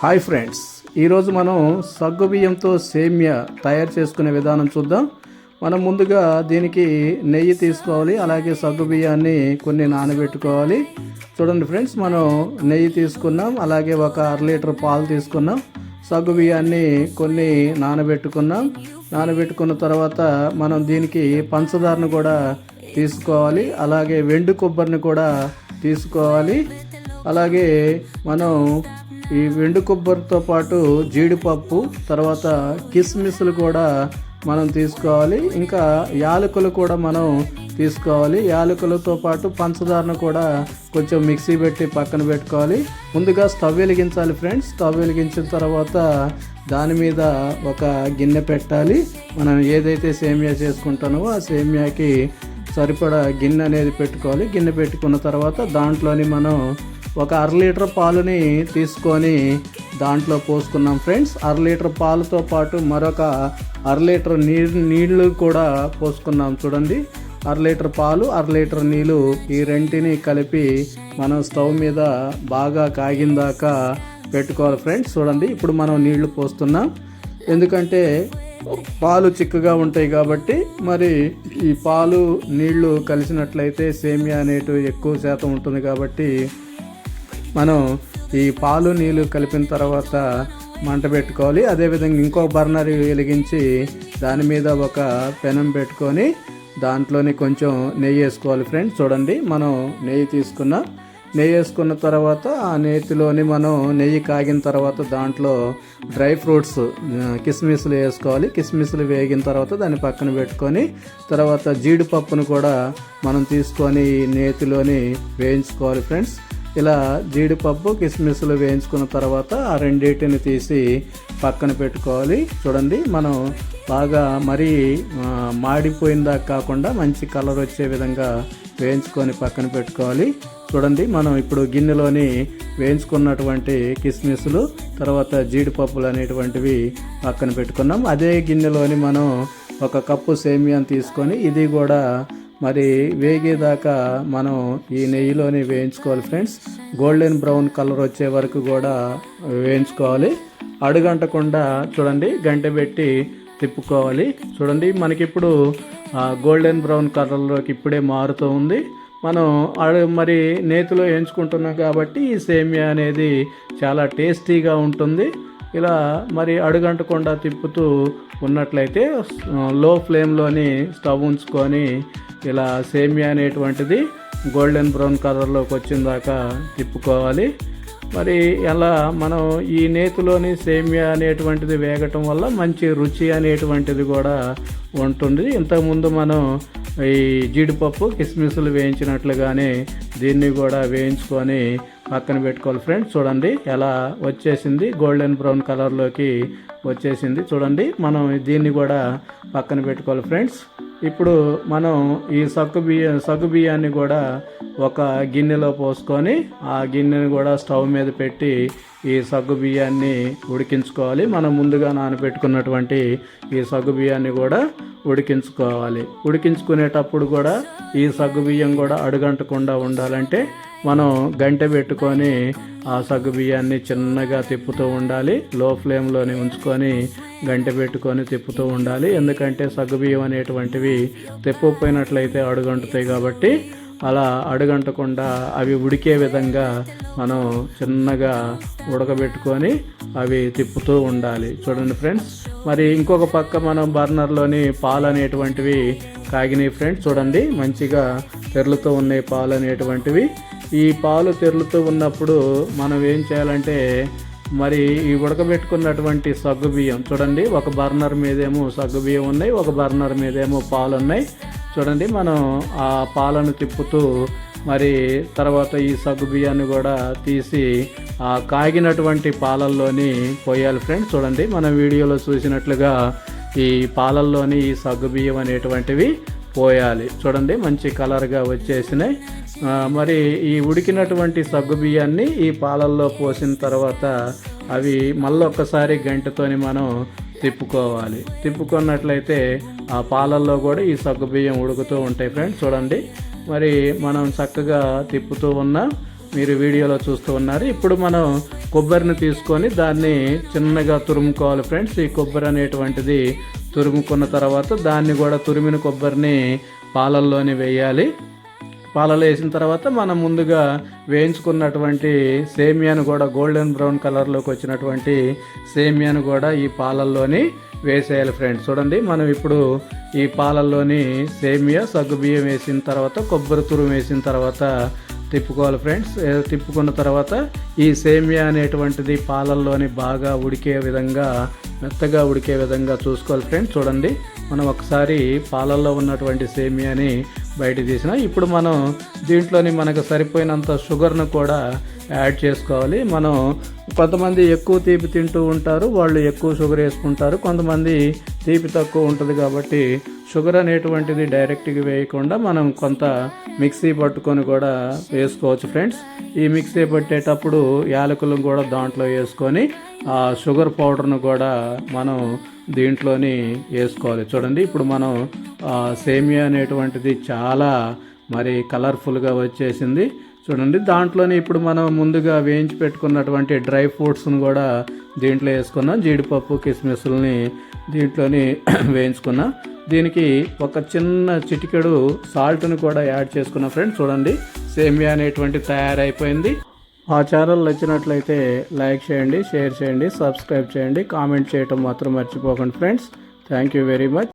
Hi friends ఈరోజు మనం సగ్గు బియ్యంతో తయారు చేసుకునే విధానం చూద్దాం. మనం ముందుగా దీనికి నెయ్యి తీసుకోవాలి అలాగే సగ్గు బియ్యాన్ని కొన్ని నానబెట్టుకోవాలి. చూడండి ఫ్రెండ్స్ మనం నెయ్యి తీసుకున్నాం అలాగే ఒక అర లీటర్ పాలు తీసుకున్నాం. సగ్గు బియ్యాన్ని కొన్ని నానబెట్టుకున్నాం. నానబెట్టుకున్న తర్వాత మనం దీనికి పంచదారను కూడా తీసుకోవాలి అలాగే వెండు కొబ్బరిని కూడా తీసుకోవాలి. అలాగే మనం ఈ వెండు కొబ్బరితో పాటు జీడిపప్పు తర్వాత కిస్మిస్లు కూడా మనం తీసుకోవాలి. ఇంకా యాలకులు కూడా మనం తీసుకోవాలి. యాలకులతో పాటు పంచదారను కూడా కొంచెం మిక్సీ పెట్టి పక్కన పెట్టుకోవాలి. ముందుగా స్టవ్ వెలిగించాలి ఫ్రెండ్స్. స్టవ్ వెలిగించిన తర్వాత దాని మీద ఒక గిన్నె పెట్టాలి. మనం ఏదైతే సేమియా చేసుకుంటామో ఆ సేమియాకి సరిపడా గిన్నె అనేది పెట్టుకోవాలి. గిన్నె పెట్టుకున్న తర్వాత దాంట్లోని మనం ఒక అర లీటర్ పాలుని తీసుకొని దాంట్లో పోసుకున్నాం ఫ్రెండ్స్. అర లీటర్ పాలతో పాటు మరొక అర లీటర్ నీళ్ళు నీళ్ళు కూడా పోసుకున్నాం చూడండి. అర లీటర్ పాలు అర లీటర్ నీళ్ళు ఈ రెంటిని కలిపి మనం స్టవ్ మీద బాగా కాగిందాక పెట్టుకోవాలి ఫ్రెండ్స్. చూడండి ఇప్పుడు మనం నీళ్ళు పోస్తున్నాం. ఎందుకంటే పాలు చిక్కగా ఉంటాయి కాబట్టి మరి ఈ పాలు నీళ్ళు కలిసినట్లయితే సేమియా అనేటివి ఎక్కువ శాతం ఉంటుంది కాబట్టి మనం ఈ పాలు నీళ్ళు కలిపిన తర్వాత మంట పెట్టుకోవాలి. అదేవిధంగా ఇంకో బర్నర్ వెలిగించి దాని మీద ఒక పెనం పెట్టుకొని దాంట్లోని కొంచెం నెయ్యి వేసుకోవాలి ఫ్రెండ్స్. చూడండి మనం నెయ్యి తీసుకున్నాం నెయ్యి వేసుకున్న తర్వాత ఆ నెయ్యిలోని మనం నెయ్యి కాగిన తర్వాత దాంట్లో డ్రై ఫ్రూట్స్ కిస్మిస్లు వేసుకోవాలి. కిస్మిస్లు వేగిన తర్వాత దాన్ని పక్కన పెట్టుకొని తర్వాత జీడిపప్పును కూడా మనం తీసుకొని నేతిలోని వేయించుకోవాలి ఫ్రెండ్స్. ఇలా జీడిపప్పు కిస్మిస్లు వేయించుకున్న తర్వాత ఆ రెండింటిని తీసి పక్కన పెట్టుకోవాలి. చూడండి మనం బాగా మరీ మాడిపోయిందా కాకుండా మంచి కలర్ వచ్చే విధంగా వేయించుకొని పక్కన పెట్టుకోవాలి. చూడండి మనం ఇప్పుడు గిన్నెలోని వేయించుకున్నటువంటి కిస్మిస్లు తర్వాత జీడిపప్పులు అనేటువంటివి పక్కన పెట్టుకున్నాం. అదే గిన్నెలోని మనం ఒక కప్పు సేమియాని తీసుకొని ఇది కూడా మరి వేగేదాకా మనం ఈ నెయ్యిలోనే వేయించుకోవాలి ఫ్రెండ్స్. గోల్డెన్ బ్రౌన్ కలర్ వచ్చే వరకు కూడా వేయించుకోవాలి. అడుగంటకుండా చూడండి గంట పెట్టి తిప్పుకోవాలి. చూడండి మనకిప్పుడు గోల్డెన్ బ్రౌన్ కలర్లోకి ఇప్పుడే మారుతూ ఉంది. మనం మరి నేతిలో వేయించుకుంటున్నాం కాబట్టి ఈ సేమియా అనేది చాలా టేస్టీగా ఉంటుంది. ఇలా మరి అడుగంటకుండా తిప్పుతూ ఉన్నట్లయితే లో ఫ్లేమ్లోని స్టవ్ ఉంచుకొని ఇలా సేమియా అనేటువంటిది గోల్డెన్ బ్రౌన్ కలర్లోకి వచ్చిన దాకా తిప్పుకోవాలి. మరి ఎలా మనం ఈ నేతిలోని సేమియా అనేటువంటిది వేగటం వల్ల మంచి రుచి అనేటువంటిది కూడా ఉంటుంది. ఇంతకుముందు మనం ఈ జీడిపప్పు కిస్మిస్లు వేయించినట్లుగానే దీన్ని కూడా వేయించుకొని పక్కన పెట్టుకోవాలి ఫ్రెండ్స్. చూడండి ఎలా వచ్చేసింది. గోల్డెన్ బ్రౌన్ కలర్లోకి వచ్చేసింది. చూడండి మనం దీన్ని కూడా పక్కన పెట్టుకోవాలి ఫ్రెండ్స్. ఇప్పుడు మనం ఈ సగ్గు బియ్య సగ్గు బియ్యాన్ని కూడా ఒక గిన్నెలో పోసుకొని ఆ గిన్నెని కూడా స్టవ్ మీద పెట్టి ఈ సగ్గు బియ్యాన్ని ఉడికించుకోవాలి. మనం ముందుగా నానబెట్టుకున్నటువంటి ఈ సగ్గు బియ్యాన్ని కూడా ఉడికించుకోవాలి. ఉడికించుకునేటప్పుడు కూడా ఈ సగ్గు బియ్యం కూడా అడుగంటకుండా ఉండాలంటే మనం గంటె పెట్టుకొని ఆ సగ్గు బియ్యాన్ని చిన్నగా తిప్పుతూ ఉండాలి. లో ఫ్లేమ్లోని ఉంచుకొని గంటె పెట్టుకొని తిప్పుతూ ఉండాలి. ఎందుకంటే సగ్గు బియ్యం అనేటువంటివి తిప్పకపోయినట్లయితే అడుగంటుతాయి కాబట్టి అలా అడుగంటకుండా అవి ఉడికే విధంగా మనం చిన్నగా ఉడకబెట్టుకొని అవి తిప్పుతూ ఉండాలి. చూడండి ఫ్రెండ్స్. మరి ఇంకొక పక్క మనం బర్నర్లోని పాలు అనేటువంటివి కాగినాయి ఫ్రెండ్స్. చూడండి. మంచిగా తెరులుతూ ఉన్నాయి పాలు అనేటువంటివి. ఈ పాలు తెరులుతూ ఉన్నప్పుడు మనం ఏం చేయాలంటే మరి ఈ ఉడకబెట్టుకున్నటువంటి సగ్గు బియ్యం చూడండి ఒక బర్నర్ మీదేమో సగ్గు బియ్యం ఉన్నాయి ఒక బర్నర్ మీదేమో పాలు ఉన్నాయి. చూడండి మనం ఆ పాలను తిప్పుతూ మరి తర్వాత ఈ సగ్గు బియ్యాన్ని కూడా తీసి ఆ కాగినటువంటి పాలల్లోని పోయాలి ఫ్రెండ్స్. చూడండి మనం వీడియోలో చూసినట్లుగా ఈ పాలల్లోని ఈ సగ్గు బియ్యం అనేటువంటివి పోయాలి. చూడండి మంచి కలర్గా వచ్చేసినాయి. మరి ఈ ఉడికినటువంటి సగ్గు బియ్యాన్ని ఈ పాలల్లో పోసిన తర్వాత అవి మళ్ళొక్కసారి గంటతోని మనం తిప్పుకోవాలి. తిప్పుకున్నట్లయితే ఆ పాలల్లో కూడా ఈ సగ్గు బియ్యం ఉడుకుతూ ఉంటాయి ఫ్రెండ్స్. చూడండి. మరి మనం చక్కగా తిప్పుతూ ఉన్నా మీరు వీడియోలో చూస్తూ ఉన్నారు. ఇప్పుడు మనం కొబ్బరిని తీసుకొని దాన్ని చిన్నగా తురుముకోవాలి ఫ్రెండ్స్. ఈ కొబ్బరి అనేటువంటిది తురుముకున్న తర్వాత దాన్ని కూడా తురిమిన కొబ్బరిని పాలల్లోని వేయాలి. పాలలో వేసిన తర్వాత మనం ముందుగా వేయించుకున్నటువంటి సేమియాను కూడా గోల్డెన్ బ్రౌన్ కలర్లోకి వచ్చినటువంటి సేమియాను కూడా ఈ పాలల్లోని వేసేయాలి ఫ్రెండ్స్. చూడండి మనం ఇప్పుడు ఈ పాలల్లోని సేమియా సగ్గుబియ్యం వేసిన తర్వాత కొబ్బరి తురుము వేసిన తర్వాత తిప్పుకోవాలి ఫ్రెండ్స్. తిప్పుకున్న తర్వాత ఈ సేమియా అనేటువంటిది పాలల్లోని బాగా ఉడికే విధంగా మెత్తగా ఉడికే విధంగా చూసుకోవాలి ఫ్రెండ్స్. చూడండి మనం ఒకసారి పాలల్లో ఉన్నటువంటి సేమియాని బయట తీసిన. ఇప్పుడు మనం దీంట్లోని మనకు సరిపోయినంత షుగర్ను కూడా యాడ్ చేసుకోవాలి. మనం కొంతమంది ఎక్కువ తీపి తింటూ ఉంటారు వాళ్ళు ఎక్కువ షుగర్ వేసుకుంటారు. కొంతమంది తీపి తక్కువ ఉంటుంది కాబట్టి షుగర్ అనేటువంటిది డైరెక్ట్గా వేయకుండా మనం కొంత మిక్సీ పట్టుకొని కూడా వేసుకోవచ్చు ఫ్రెండ్స్. ఈ మిక్సీ పట్టేటప్పుడు యాలకులను కూడా దాంట్లో వేసుకొని ఆ షుగర్ పౌడర్ను కూడా మనం దీంట్లోని వేసుకోవాలి. చూడండి ఇప్పుడు మనం సేమియా అనేటువంటిది చాలా మరి కలర్ఫుల్గా వచ్చేసింది. చూడండి దాంట్లోనే ఇప్పుడు మనం ముందుగా వేయించి పెట్టుకున్నటువంటి డ్రై ఫ్రూట్స్ని కూడా దీంట్లో వేసుకున్నాం. జీడిపప్పు కిస్మిస్లని దీంట్లోని వేయించుకున్నాం. దీనికి ఒక చిన్న చిటికెడు సాల్ట్ని కూడా యాడ్ చేసుకున్నాం ఫ్రెండ్స్. చూడండి సేమియా అనేటువంటి తయారైపోయింది. ఆ ఛానల్ నచ్చినట్లయితే లైక్ చేయండి షేర్ చేయండి సబ్స్క్రైబ్ చేయండి కామెంట్ చేయటం మాత్రం మర్చిపోకండి friends thank you very much